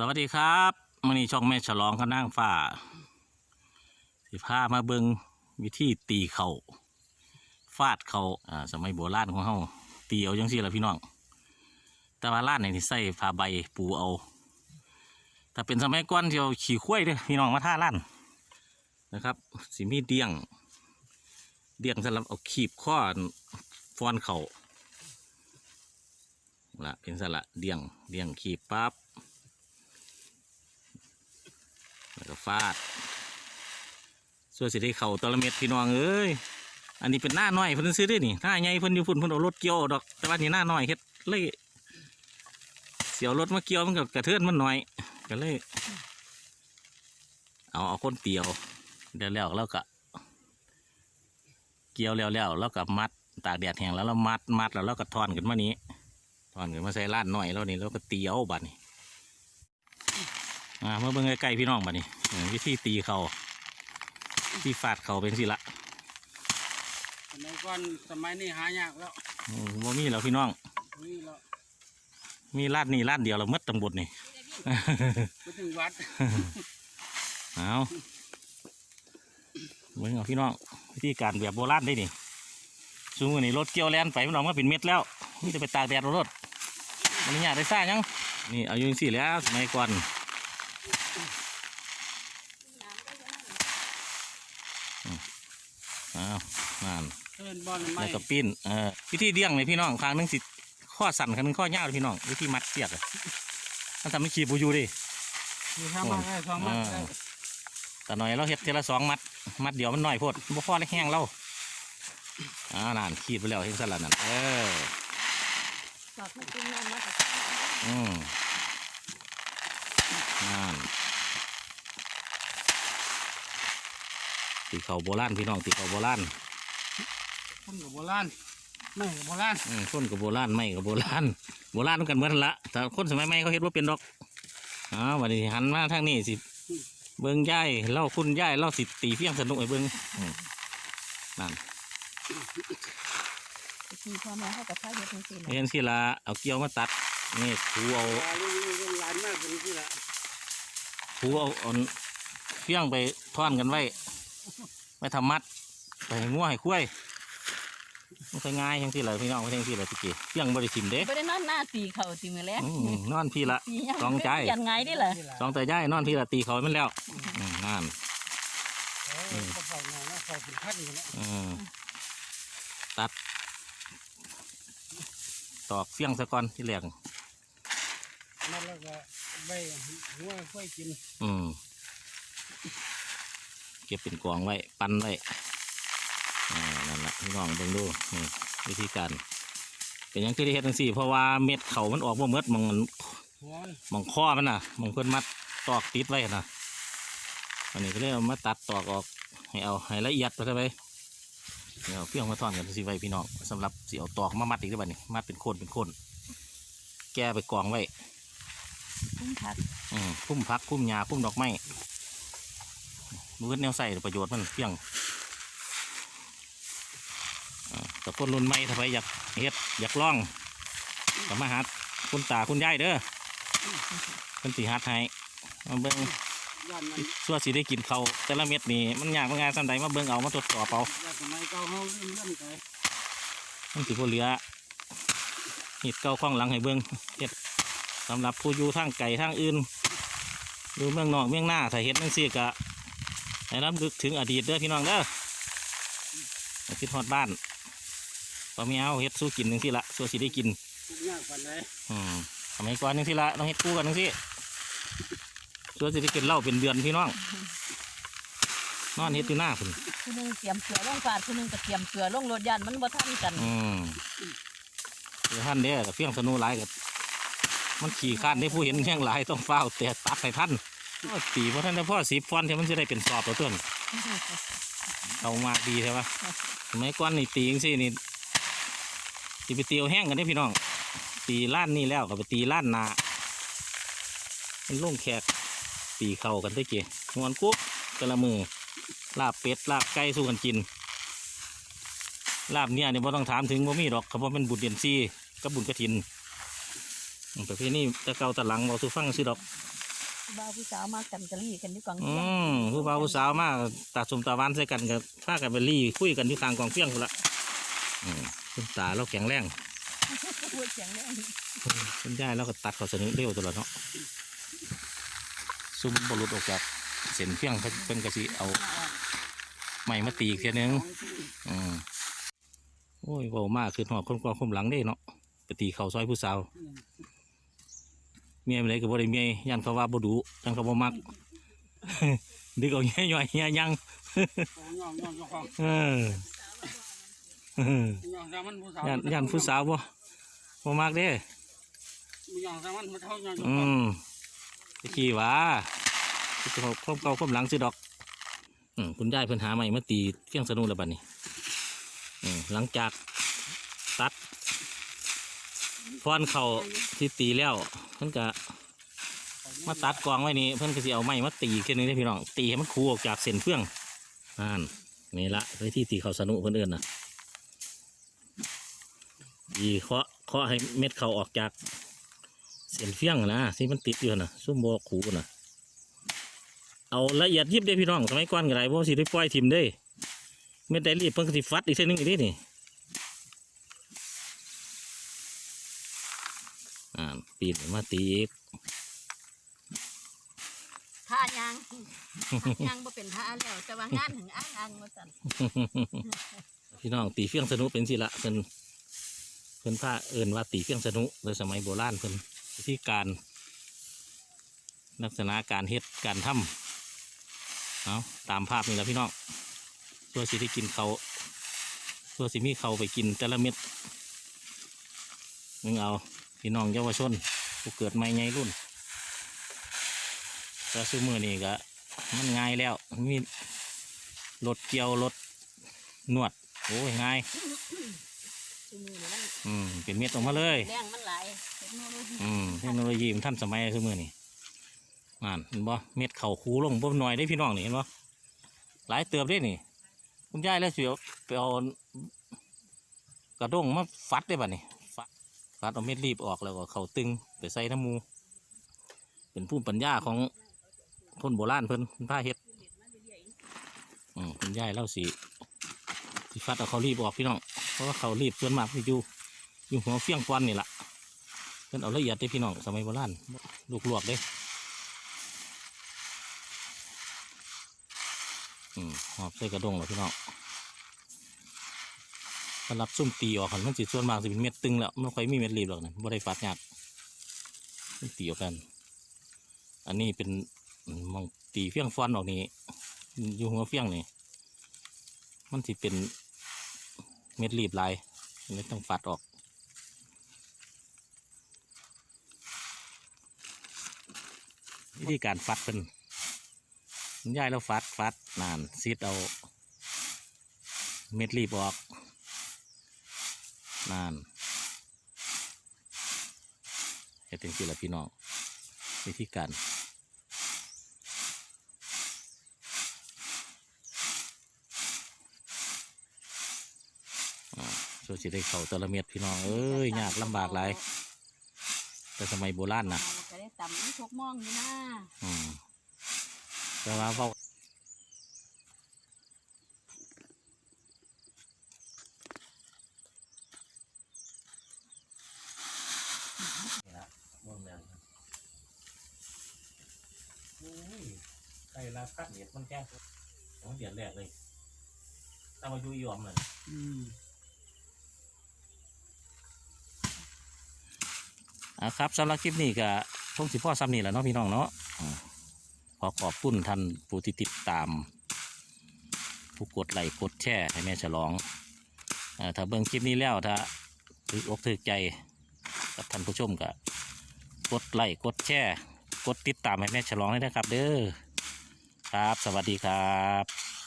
สวัสดีครับมื่อนี้ช่องแม่ฉลองก็นั่งฝ่าสิพามาเบิงวิธีตีเขาฟาดเขาอ่าสมัยโบราณของเฮาตีเอาจังซี่ละพี่น้อง แต่ว่าล้านนี่ใส่ผ้าใบปูเอาแต่เป็นสมัยก่อนที่เอาขี่ข้วยเด้อพี่น้องมาท่าล้านนะครับสิมีเดียง เดียงสำหรับเอาขีบข้อฟอนเขาละเป็นสละเดียงเดียงขีบปั๊บ แล้วก็ฟาดส่วนสิได้เข่าตะละเม็ดพี่น้องเอ้ยอันนี้เป็นหน้าน้อยเพิ่นซื้อได้นี่หน้าใหญ่เพิ่นอยู่พุ่นเพิ่นเอารถเกี่ยวดอกแต่ว่านี่หน้าน้อยเฮ็ดเลยเสียวรถมาเกี่ยวมันก็กระเทือนมันหน่อยก็เลย เอาเอาคนเตียวเดี๋ยวแล้วแล้วก็เกี่ยวแล้วแล้วแล้วก็มัดตากแดดแห้งแล้วเรามัดมัดแล้วเราก็ทอนขึ้นมานี้ทอนขึ้นมาใส่ลานหน่อยแล้วนี่แล้วก็เตียวบัดนี้ อ่าเมื่อเบิ่งใกล้ๆพี่น้องบัดนี้เออวิธีตีเขาวิธีฟาดเขาเป็นสิละสมัยก่อนสมัยนี้หายากแล้วอืมบ่มีแล้วพี่น้องนี่แล้วมีลาดนี่ลาดเดียวเราเมดตำบลนี่ไปถึงวัดเอาเบิ่งเอาพี่น้องวิธีการแบบโบราณได้นี่ซูมือนี่รถเกี่ยวแลนไปมันออกมาเป็นเม็ดแล้วนี่จะไปตากแดดเอารถมันนี่ยากได้ซ่ายังนี่เอาอยู่จังสี่แหล้วสมัยก่อน อืมอ้าวนั่นเอินบอลไม่แล้วก็ปิ้นเอ่อวิธีเลี้ยงเลยพี่น้องครั้งหนึงสิข้อสั่นครั้งหนึงข้อยาวเลยพี่น้องวิธีมัดเสียกอะถ้าทำไม่ขีบูอยู่ดิ มีข้างมาได้สองมัดได้แต่หน่อยเราเฮ็ดเทละสองมัด มัดเดียวมันหน่อยโพดบ่พอเลยแห้งเราอ่านั่นขีดไปแล้วเห็นสลัดนั่นเออฝากให้กินนอนมาแต่อืม นั่นตีเขาโบราณพี่น้องตีเขาโบราณคนกับโบราณไม่กับโบราณอืมคนกับโบราณไม่กับโบราณโบราณนำกันเหมือนละแต่คนสมัยใหม่เขาเฮ็ดว่าเป็นดอกอ๋อวันนี้หันมาทางนี้สิเบิ้งย่ายเล่าคุณย่ายเล่าสิตีเพียงสนุกไอ้เบิ้งอืมนั่นทีพ่อแม่เขากับพาเฮ็ดจังซี่แหละเห็นสิละเอาเกี้ยวมาตัดนี่ถูเอา ลาลูกลูกหลานมากเป็นที่ละถูเอาเอาเพียงไปท่อนกันไว้ไว้ทำมัดไปให้งัวให้คุ้ยมันก็ง่ายยังสิละพี่น้องไม่ใช่สิละพี่เก๋เพียงบริสิมเด้บ่ได้นอนหน้าตีเขาสิมื้อแลงอืมนอนพี่ละตีหยังสองใจยันไงนี่แหละที่ละสองแต่ย่ายนอนพี่ละตีเขามันแล้วอืมนั่นเออก็เฝ้างานนะเฝ้าเป็นพันอยู่นะอืมตัดตอกเฟี้ยงซะก่อนที่แรก นั่นแล้วก็ใบหัวค่อยกินอืมเก็บเป็นกองไว้ ปั้นไว้อ่านั่นแหละพี่น้องเบิ่งดูนี่วิธีการเป็นหยังคือได้เฮ็ดจังซี่เพราะว่าเม็ดเขามันออกบ่เม็ดมันหัวมันมองข้อมันน่ะมองเพิ่นมัดตอกติดไว้น่ะอันนี้ก็เลยเอามาตัดตอกออกให้เอาให้ละเอียดไปซะไปเดี๋ยวเพียงมาทอนกันสิไว้พี่น้องสำหรับสิเอาตอกมามัดอีกได้อบัดนี้มัดเป็นโคนเป็นโคนแก้ไปกองไว้ พุ่งผักอืมพุ่มพักพุ่มหญ้าพุ่มดอกไม้มือแนวใส่ประโยชน์มันเพียงอ่าแต่คนรุ่นใหม่ถ้าไปอยากเฮ็ดอยากลองก็มาหาคุณตาคุณยายเด้อเป็นสีฮัดให้มาเบิ่งย่านมันชั่วสิได้กินเขาวแต่ละเม็ดนี่มันยากมันง่ายสันใดมาเบิ่งเอามาทดสอบเอาย่านสมัยเก่าเขาเลื่อนๆไปมันสิบ่เหลือเห็ดเก่าข้องหลังให้เบิ่งเฮ็ด สำหรับผู้อยู่ทางไก่ทางอื่นอยู่เมืองนอกเมืองหน้าถ้าเฮ็ดจังซี่ก็ให้รับลึกถึงอดีตเด้อพี่น้องเด้อให้คิดฮอดบ้านพอมีเอาเฮ็ดสู้กินจังซี่ละสู้สิได้กินทุกอย่างปันใดอืมสมัยก่อนจังซี่ละต้องเฮ็ดคู่กันจังซี่สู้สิได้กินเหล้าเป็นเดือนพี่น้อง นอนเฮ็ดอยู่หน้าพุ่นผู้หนึงเตรียมเสือลงฟาดผู้หนึงก็เตรียมเสือลงรถยานมันบ่ทันกัน อืมเดี๋ยวท่านเด้อกับเฟี้ยงสนุหลายกับ มันขี่ข้านได้ผู้เห็นแข่งหลายต้องเฝ้าแต่ตัดให้ท่านตีเพราะท่านได้พ่อสีฟอนที่มันจะได้เป็นสอบตัวเตือนเอามาดีใช่ปะสมัยก่อนนี่ตีจังซี่นี่ตีไปตีเอาแห้งกันได้พี่น้อง ตีล้านนี่แล้วก็ไปตีล้านนาเป็นล่งแขกตีเข่ากันได้เกี่งวนกุ๊บกละมือลาบเป็ดลาบไก่สู้กันกินลาบเนี่ยเนี่บ่ต้องถามถึงบ่มีดอกเขาบอกเป็นบุญเดือนซีกับบุญกระถิน ประเภทนี้แตะเก่าแตะหลังบ่สู้ฟังซื้อดอกผู้บ่าวผู้สาวมากันกะลี่กันอยู่กองอืเชียงมผู้บ่าวผู้สาวมาตาสมตาหวานใส่กันกับพากันไปรี่คุยกันอยู่กลางกองเฟี้ยงพุ่นละอืมคุณตาเราแข็งแรงพูดเสียงแรงคุณยายเราก็ตัดเขาสนิทเร็วตลอดเนาะซุ่มบรุษออกจากเส้นเฟี้ยงเพิ่นเพิ่นกะสิเอาไม้มาตีอีกเทียหนึงอืมโอ้ยเบามากคือหอดคนกองคมหลังเด้เนาะไปตีเขาซอยผู้สาว เมียไปไหนก็บ่ได้เมียยันเขาว่าบ่ดุยันเขาบ่มักดึกเอาเงี้ยย่อยเงี้ยยังย่องย่องย่องเออเออย่องแต่มันผู้สาวยันผู้สาวบ่บ่มักเด้อืมตะกี้ว่าที่เขาควบเก่าควบหลังสิดอกอืมคุณยายเพิ่นหาใหม่มาตีเฟี้ยงสนุกแล้วบัดนี้อืมหลังจากตัด ฟ้อนเข่าที่ตีแล้วเพิ่นก็มาตัดกองไว้นี่เพิ่นก็สิเอาไม้มาตีอีกทีหนึงได้พี่น้องตีให้มันคูออกจากเส้นเฟื่องนั่นนี่ละวิธีตีเข่าสนุกเพิ่นเอิ้นนะดีเคาะเคาะให้เม็ดเข่าออกจากเส้นเฟี้ยงนะที่มันติดอยู่นะซุ่มโบขูนะเอาละเอียดยิบได้พี่น้องสมัยก่อนก็ได้เพราะสิได้ปล่อยทิมได้เม็ดได้รีบเพิ่งสิฟัดอีกเส้นนึงอีกนิดนี่อ่า ปีนมาตีอีกท่ายางยางบ่เป็นท่าแล้วแต่ว่างานถึงอ้างอ้างมาสั่นพี่น้องตีเฟี้ยงสนุเป็นสิละเพิ่นเพิ่นผ้าเอินว่าตีเฟี้ยงสนุโดยสมัยโบราณเพิ่นวิธีการลักษณะการเฮ็ดการทำเอาตามภาพนี่แหละพี่น้องเพื่อสิได้กินเขาวเพื่อสิมีเขาไปกินแต่ละเม็ดมึงเอา พี่น้องเยาวชนผู้เกิดใหม่ไงรุ่นแต่ซื้อมือนี่ก็มันง่ายแล้วมีรถเกี่ยวรถนวด โอ้ยง่ายซุมือนี่มันอืมเป็นเม็ดออกมาเลยแรงมันหลายเทคโนโลยีอืมเทคโนโลยีมันทันสมัยคือมือนี่อ่านเห็นบ่เม็ดเข่าคูลงบ่หน่อยได้พี่น้องนี่เห็นบ่หลายเติบได้นี่คุณยายแล้วสิเอาไปเอากระด้งมาฟัดได้ป่ะนี่ ฟัดเอาเม็ดรีบออกแล้วก็เข่าตึงไปใส่น้ำมู เป็นภูมิปัญญาของคนโบราณเพิ่นเพิ่นพาเฮ็ดอืมคุณยายเล่าสิสิฟัดเอาเขารีบออกพี่น้องเพราะว่าเขารีบส่วนมากมันอยู่อยู่หัวเฟี้ยงควันนี่แหละเพิ่นเอาละเอียดได้พี่น้องสมัยโบราณลูกลวกเด้อืมหอบใส่กระดงเหรอพี่น้อง สำหรับซุ่มตีออกกันมันสิส่วนมากสิเป็นเม็ดตึงแล้วไม่ค่อยมีเม็ดรีบหรอกนะบ่ได้ฟัดยากตีออกกัน อันนี้เป็นมองตีเฟี้ยงฟันออกนี่อยู่หัวเฟี้ยงนี่มันสิเป็นเม็ดรีบลายเลยต้องฟัดออกวิธีการฟัดเป็นคุณยายแล้วฟัดฟัดนานซีดเอา เม็ดรีบออก นานเฮ็ดถึงสิละพี่น้องวิธีการอ่าช่วยสิได้เขาแตละเม็ดพี่น้องเอ้ยยากลำบากหลายแต่สมัยโบราณนะก็ได้ต่ำนี่ทุกมองอยู่นะอืมแต่ว่าพอ ไก่ลาคัดเดียดมันแก้มันเดียดแรกเลยถ้ามาอยู่ยอมเลยอืมอะครับสำหรับคลิปนี้ก็คงสิพ่อซ้ำนี่แหละเนาะพี่น้องเนาะอ่าขอขอบคุณท่านผู้ที่ติดตาม ผู้กดไลค์กดแชร์ให้แม่ฉลองเอ่อถ้าเบิ่งคลิปนี้แล้วถ้าถืออกถือใจกับท่านผู้ชมก็กดไลค์กดแชร์ กดติดตามให้แม่ฉลองเลยนะครับ เด้อ ครับ สวัสดีครับ